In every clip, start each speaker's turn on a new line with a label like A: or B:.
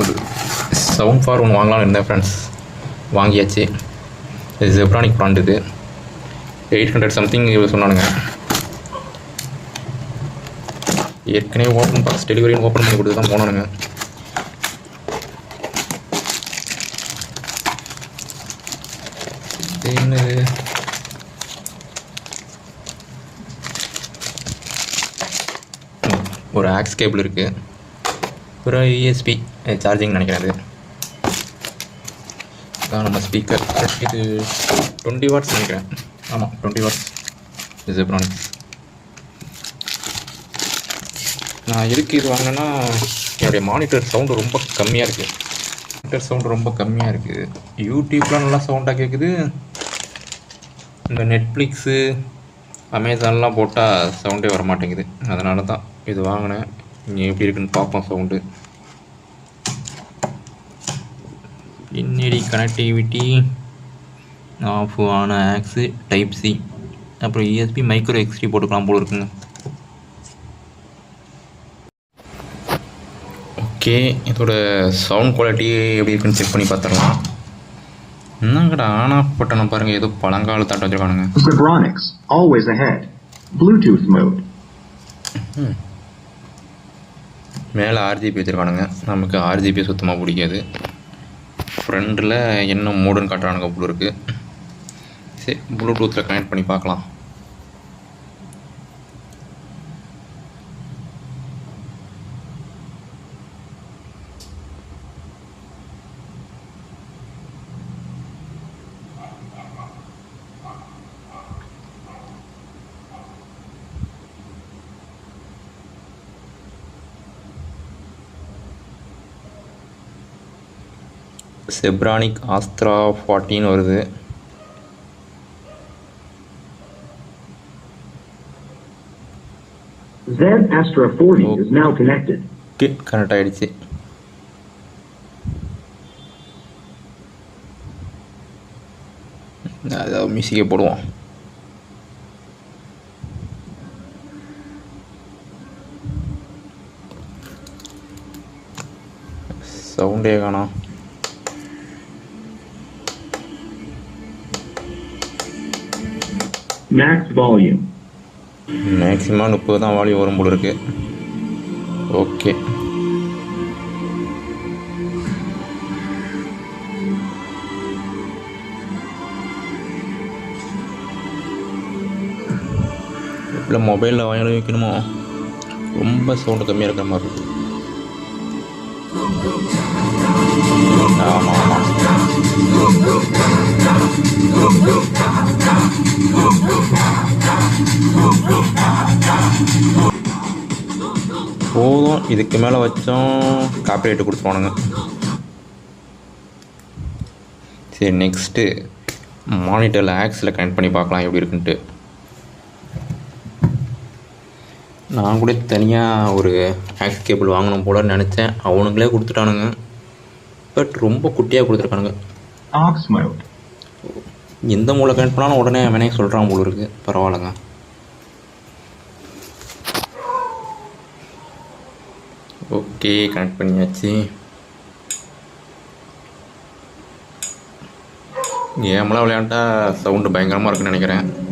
A: ஒரு sound for ஒன்று வாங்கலாம்னு இருந்தேன் ஃப்ரெண்ட்ஸ் வாங்கியாச்சு. இது ஜெப்ரானிக் ப்ராண்ட் இது. எயிட் ஹண்ட்ரட் சம்திங் சொன்னானுங்க. ஏற்கனவே ஓப்பன் பாக்ஸ் டெலிவரின்னு ஓப்பன் பண்ணி கொடுத்து தான் போனானுங்க என்னது? ஒரு ஆக்ஸ் கேபிள் இருக்குது ஒரு யூஎஸ்பி சார்ஜிங் நினைக்கிறேன் அது இதான் நம்ம ஸ்பீக்கர் இது டுவெண்ட்டி வாட்ஸ் நினைக்கிறேன். ஆமாம் டுவெண்ட்டி வாட்ஸ் ஜெப்ரானிக்ஸ் நான் எதுக்கு இது வாங்கினேன்னா என்னுடைய மானிட்டர் சவுண்டு ரொம்ப கம்மியாக இருக்குது மானிட்டர் சவுண்டு ரொம்ப கம்மியாக இருக்குது யூடியூப்லாம் நல்லா சவுண்டாக கேட்குது இந்த நெட்ஃப்ளிக்ஸு அமேசான்லாம் போட்டால் சவுண்டே வர மாட்டேங்குது அதனால தான் இது வாங்கினேன். இங்கே எப்படி இருக்குன்னு பார்ப்போம் சவுண்டு பின்னாடி கனெக்டிவிட்டி ஆஃப் ஆன ஆக்ஸு டைப் சி அப்புறம் இஎஸ்பி மைக்ரோ எக்ஸ்டி போட்டுக்கலாம் போல இருக்குங்க. ஓகே இதோட சவுண்ட் குவாலிட்டி எப்படி இருக்குன்னு செக் பண்ணி பார்த்துடலாம். என்னங்கடா ஆன் ஆஃப் பட்டனை பாருங்கள் ஏதோ பழங்காலத்தாட்டம் வச்சுருக்கானுங்க.
B: Zebronics, always ahead. Bluetooth mode.
A: மேலே ஆர்ஜிபி வச்சுருக்கானுங்க. நமக்கு ஆர்ஜிபி சுத்தமாக பிடிக்காது. ஃப்ரெண்டில் என்ன மோடுன்னு காட்டுறானுங்க போல இருக்குது சரி ப்ளூடூத்தில் கனெக்ட் பண்ணி பார்க்கலாம். செப்ரானிக் ஆஸ்த்ரா ஃபார்ட்டின்னு வருது.
B: Z Astra 40 is now connected.
A: Okay connect ஆகிடுச்சு அதாவது மியூசிக்கே போடுவோம் சவுண்டே காணோம்.
B: மேக்ஸ் வால்யூம்
A: மேக்ஸிமம் முப்பது தான் வால்யூம் வரும் போல இருக்கு. ஓகே இல்லை மொபைலில் வாங்கி வைக்கணுமோ? ரொம்ப சவுண்டு கம்மியாக இருக்கிற மாதிரி இருக்கு. ஆமாம் ஆமாம் போதும். இதுக்கு மேலே வச்சோம் காப்பிரைட்டு கொடுத்துருவானுங்க. சரி நெக்ஸ்ட்டு மானிட்டரில் ஆக்ஸில் கனெக்ட் பண்ணி பார்க்கலாம் எப்படி இருக்குன்ட்டு. நான் கூட தனியாக ஒரு ஆக்ஸ் கேபிள் வாங்கணும் போல நினச்சேன். அவனுங்களே கொடுத்துட்டானுங்க. பட் ரொம்ப குட்டியாக கொடுத்துருக்கானுங்க.
B: Aux mode.
A: எந்த மூளை கனெக்ட் பண்ணாலும் உடனே அவனே சொல்கிறான் போல இருக்கு. பரவாயில்லங்க. ஓகே கனெக்ட் பண்ணியாச்சு. கேம்லாம் விளையாண்டா? சவுண்டு பயங்கரமாக இருக்குன்னு நினைக்கிறேன்.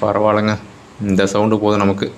A: பரவாயில்லைங்க. இந்த சவுண்டு போதும் நமக்கு.